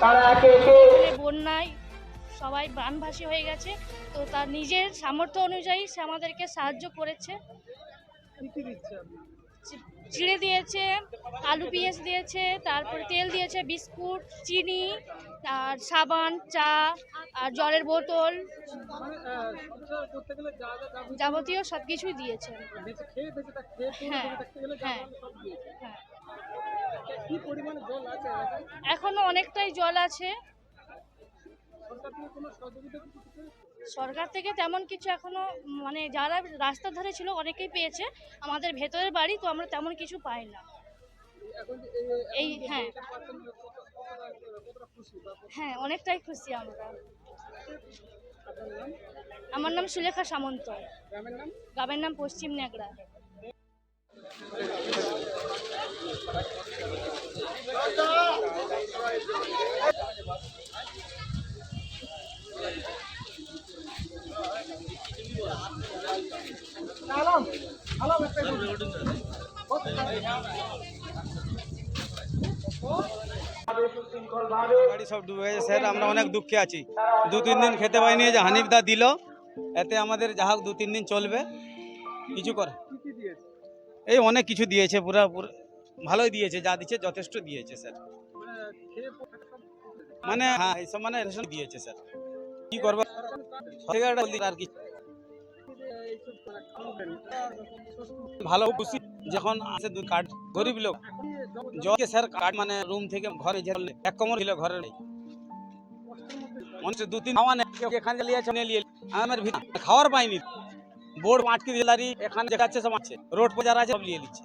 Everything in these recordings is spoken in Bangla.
মানে বন্যায় সবাই প্রাণভাসী হয়ে গেছে। তো তার নিজের সামর্থ্য অনুযায়ী সে আমাদেরকে সাহায্য করেছে। চিড়ে দিয়েছে আলু পেঁয়াজ দিয়েছে তারপরে তেল দিয়েছে বিস্কুট চিনি আর সাবান চা আর জলের বোতল যাবতীয় সব কিছুই দিয়েছে হ্যাঁ হ্যাঁ হ্যাঁ। এখনও অনেকটাই জল আছে। সরকার থেকে তেমন কিছু এখনও মানে যারা রাস্তার ধারে ছিল অনেকেই পেয়েছে। আমাদের ভেতরের বাড়ি তো আমরা তেমন কিছু পাই না। এই হ্যাঁ। হ্যাঁ অনেকটাই খুশি আমরা। আমার নাম সুলেখা সামন্ত। গ্রামের নাম? পশ্চিম নেগড়া সব ডুবে গেছে। স্যার, আমরা অনেক দুঃখে আছি। দু তিন দিন খেতে পাইনি যে হানিফদা দিল। এতে আমাদের যা হোক দু তিন দিন চলবে। কিছু করে। এই অনেক কিছু দিয়েছে, পুরা পুরো ভালোই দিয়েছে, যা দিচ্ছে যথেষ্ট দিয়েছে, স্যার। মানে হ্যাঁ এইসব মানে রেশন দিয়েছে, স্যার। কি করব? আর কি ভালো খুশি, যখন আসে দু কার্ড, গরিব লোক। জলকে, স্যার, কার্ড মানে রুম থেকে ঘরে যে এক কমর ছিল ঘরে নেই। মানুষ দু তিন খাওয়া নেই এখানে লিয়ে আছে নিয়ে আমার ভিতরে খাওয়ার পাইনি বোর্ড আটকে দিলারি এখানে আছে সব আছে। রোড পর আছে, সব নিয়ে নিচ্ছে।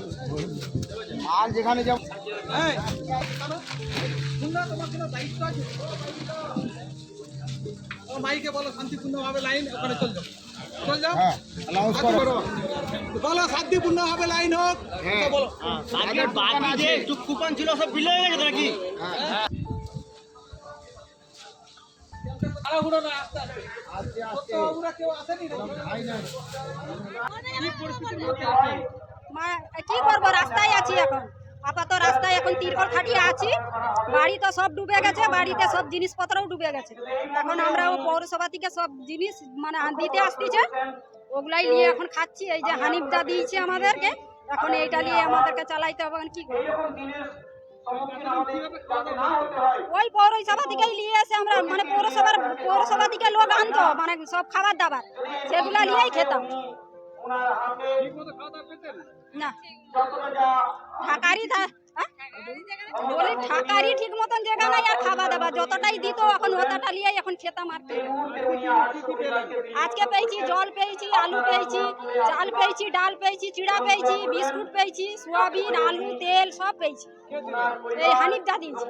যেখানে যাব মাইকে বলো শান্তিপূর্ণভাবে লাইন ওখানে চল যাও। চল যাও। হ্যাঁ বলো শান্তিপূর্ণভাবে লাইন হোক। হ্যাঁ। বলো। আছে। একটু কুপন ছিল সব বিলে হয়ে গেছে নাকি? আস্তে আস্তে। কেউ আসেনি মা কি করব? রাস্তায় আছি এখন। আপাতত রাস্তায় এখন তিরপল খাটিয়ে আছি। বাড়ি তো সব ডুবে গেছে, বাড়িতে সব জিনিসপত্রও ডুবে গেছে। এখন আমরা ও পৌরসভা থেকে সব জিনিস মানে দিতে আসতেছে। ওগুলাই নিয়ে এখন খাচ্ছি। এই যে হানিফদা দিয়েছে আমাদেরকে। এখন এইটা নিয়ে আমাদেরকে চালাইতে হবে। কি করব? ওই পৌরসভা থেকেই নিয়ে এসে আমরা মানে পৌরসভার, পৌরসভা থেকে লোক আনতো মানে সব খাবার দাবার। সেগুলা নিয়েই খেতাম। না। ঢাকারই হ্যাঁ? বলি ঢাকারই ঠিক মতন জায়গা নাই আর খাওয়া দাওয়া। যতটাই দিত এখন ওতটা নিয়েই এখন খেতাম আর আজকে পেয়েছি জল পেয়েছি আলু পেয়েছি চাল পেয়েছি ডাল পেয়েছি চিড়া পেয়েছি বিস্কুট পেয়েছি সোয়াবিন আলু তেল সব পেয়েছি। এই হানিফ দা দিয়েছি।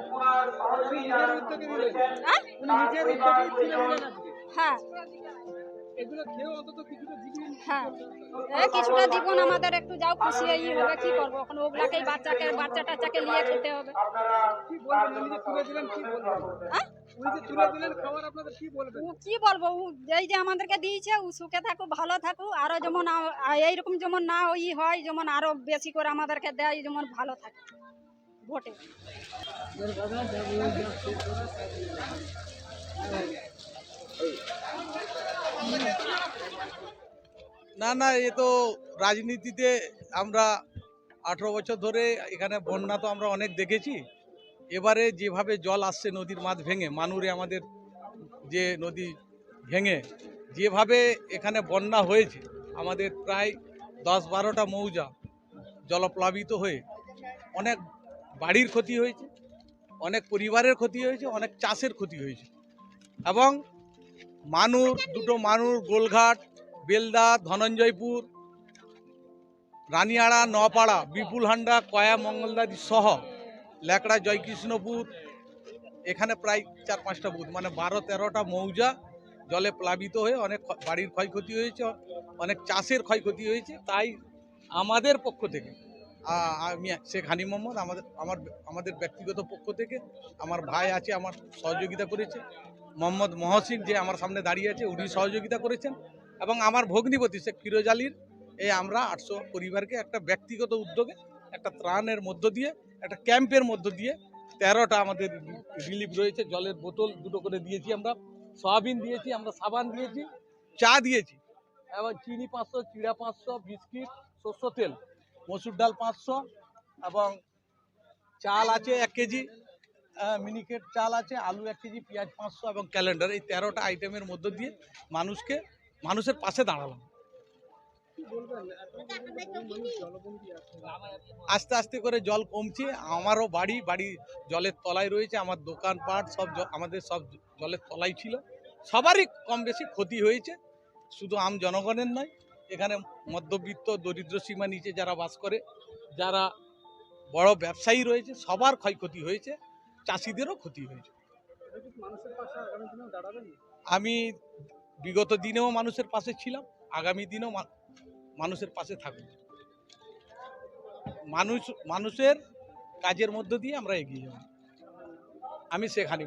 হ্যাঁ? হ্যাঁ কিছুটা জীবন হ্যাঁ। আমাদের একটু যাও খুশি এই হবে কি করব? এখন ওগুলাকেই বাচ্চাকে বাচ্চা টাচ্চাকে নিয়ে খেতে হবে। কি বলব এই যে আমাদেরকে দিয়েছে ও সুখে থাকুক ভালো থাকুক আরও যেমন এইরকম যেমন না ওই হয় যেমন আরও বেশি করে আমাদেরকে দেয় যেমন ভালো থাকে ভোটে। না না, এ তো রাজনীতিতে আমরা আঠেরো বছর ধরে এখানে বন্যা তো আমরা অনেক দেখেছি। এবারে যেভাবে জল আসছে নদীর মাছ ভেঙে, মানুরে আমাদের যে নদী ভেঙে, যেভাবে এখানে বন্যা হয়েছে, আমাদের প্রায় দশ বারোটা মৌজা জলপ্লাবিত হয়ে অনেক বাড়ির ক্ষতি হয়েছে, অনেক পরিবারের ক্ষতি হয়েছে, অনেক চাষের ক্ষতি হয়েছে। এবং মানুষ, দুটো মানুর গোলঘাট বেলদা, ধনঞ্জয়পুর, রানিয়াড়া নপাড়া বিপুলহান্ডা কয়া মঙ্গলদারি সহ ল্যাকড়া, জয়কৃষ্ণপুর, এখানে প্রায় চার পাঁচটা বুথ। মানে বারো, তেরোটা মৌজা জলে প্লাবিত হয়ে অনেক বাড়ির ক্ষয়ক্ষতি হয়েছে, অনেক চাষের ক্ষয়ক্ষতি হয়েছে। তাই আমাদের পক্ষ থেকে আমি শেখ হানি মোহাম্মদ, আমাদের, আমার, আমাদের ব্যক্তিগত পক্ষ থেকে, আমার ভাই আছে, আমার সহযোগিতা করেছে। মোহাম্মদ মহসিন যে আমার সামনে দাঁড়িয়ে আছে, উনি সহযোগিতা করেছেন। এবং আমার ভগ্নিপতি শেখ ফিরোজ আলীর এই আমরা আটশো পরিবারকে একটা ব্যক্তিগত উদ্যোগে, একটা ত্রাণের মধ্য দিয়ে, একটা ক্যাম্পের মধ্য দিয়ে তেরোটা আমাদের রিলিফ রয়েছে, জলের বোতল দুটো করে দিয়েছি আমরা, সয়াবিন দিয়েছি, আমরা সাবান দিয়েছি, চা দিয়েছি, এবং চিনি পাঁচশো, চিড়া পাঁচশো, বিস্কিট শস্য তেল, মসুর ডাল পাঁচশো, এবং চাল আছে এক কেজি মিনিকেট চাল আছে, আলু এক কেজি, পেঁয়াজ পাঁচশো এবং ক্যালেন্ডার, এই তেরোটা আইটেমের মধ্য দিয়ে মানুষকে মানুষের পাশে দাঁড়ালাম। আস্তে আস্তে করে জল কমছে। আমারও বাড়ি বাড়ি জলের তলায় রয়েছে, আমার দোকানপাট, সব আমাদের সব জলের তলায় ছিল। সবারই কম বেশি ক্ষতি হয়েছে, শুধু আম জনগণের নয়, এখানে মধ্যবিত্ত, দরিদ্র সীমা নিচে যারা বাস করে, যারা বড় ব্যবসায়ী রয়েছে, সবার ক্ষয়ক্ষতি হয়েছে, চাষিদেরও ক্ষতি হয়েছে। আমি বিগত দিনেও মানুষের পাশে ছিলাম, আগামী দিনেও মানুষের পাশে থাকব। মানুষ, মানুষের কাজের মধ্য দিয়ে আমরা এগিয়ে যাব। আমি শেখ হানি